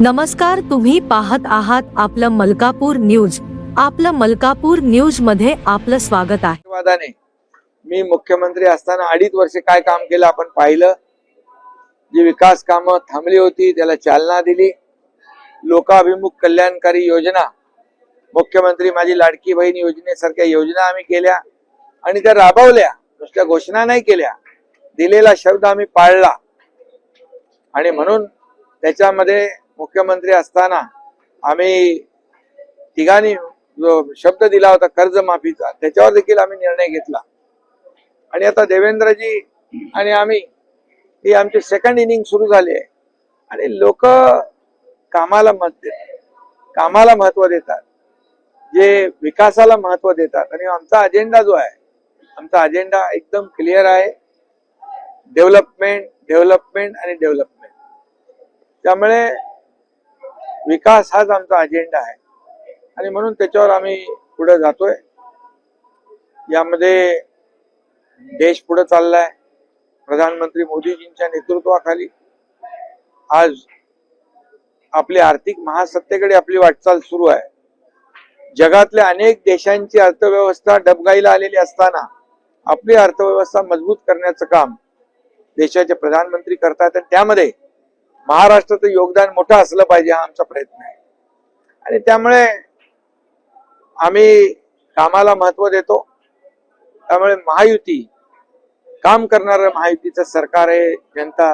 नमस्कार तुम्ही पाहत आहात आपलं मलकापूर न्यूज. आपलं मलकापूर न्यूजमध्ये आपलं स्वागत आहे. आशीर्वादाने मी मुख्यमंत्री असताना अडीच वर्ष काय काम केलं आपण पाहिलं. जी विकास कामं थांबली होती त्याला चालना दिली. लोकाभिमुख कल्याणकारी योजना मुख्यमंत्री माझी लाडकी बहीण योजनेसारख्या योजना आम्ही केल्या आणि त्या राबवल्या. नुसत्या घोषणा नाही केल्या. दिलेला शब्द आम्ही पाळला. आणि म्हणून त्याच्यामध्ये मुख्यमंत्री असताना आम्ही तिघांनी जो शब्द दिला होता कर्जमाफीचा त्याच्यावर देखील आम्ही निर्णय घेतला. आणि आता देवेंद्रजी आणि आम्ही ही आमची सेकंड इनिंग सुरू झाली आहे. आणि लोक कामाला मत देतात कामाला महत्त्व देतात जे विकासाला महत्त्व देतात. आणि आमचा अजेंडा जो आहे आमचा अजेंडा एकदम क्लिअर आहे. डेव्हलपमेंट डेव्हलपमेंट आणि डेव्हलपमेंट त्यामुळे विकास हाच आमचा अजेंडा आहे. आणि म्हणून त्याच्यावर आम्ही पुढे जातोय. यामध्ये देश पुढे चाललाय. प्रधानमंत्री मोदीजींच्या नेतृत्वाखाली आज आपली आर्थिक महासत्तेकडे आपली वाटचाल सुरू आहे. जगातल्या अनेक देशांची अर्थव्यवस्था डबगाईला आलेली असताना आपली अर्थव्यवस्था मजबूत करण्याचं काम देशाचे प्रधानमंत्री करतात आणि त्यामध्ये महाराष्ट्राचं योगदान मोठं असलं पाहिजे हा आमचा प्रयत्न आहे. आणि त्यामुळे आम्ही कामाला महत्त्व देतो. त्यामुळे महायुती काम करणारं महायुतीचं सरकार आहे जनता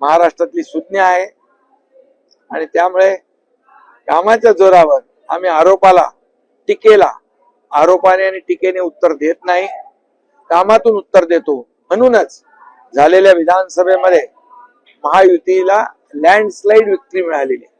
महाराष्ट्रातली सुज्ञ आहे. आणि त्यामुळे कामाच्या जोरावर आम्ही आरोपाला टीकेला आरोपाने आणि टीकेने उत्तर देत नाही. कामातून उत्तर देतो. म्हणूनच झालेल्या विधानसभेमध्ये महायुतीला लँडस्लाईड विक्री मिळालेली आहे.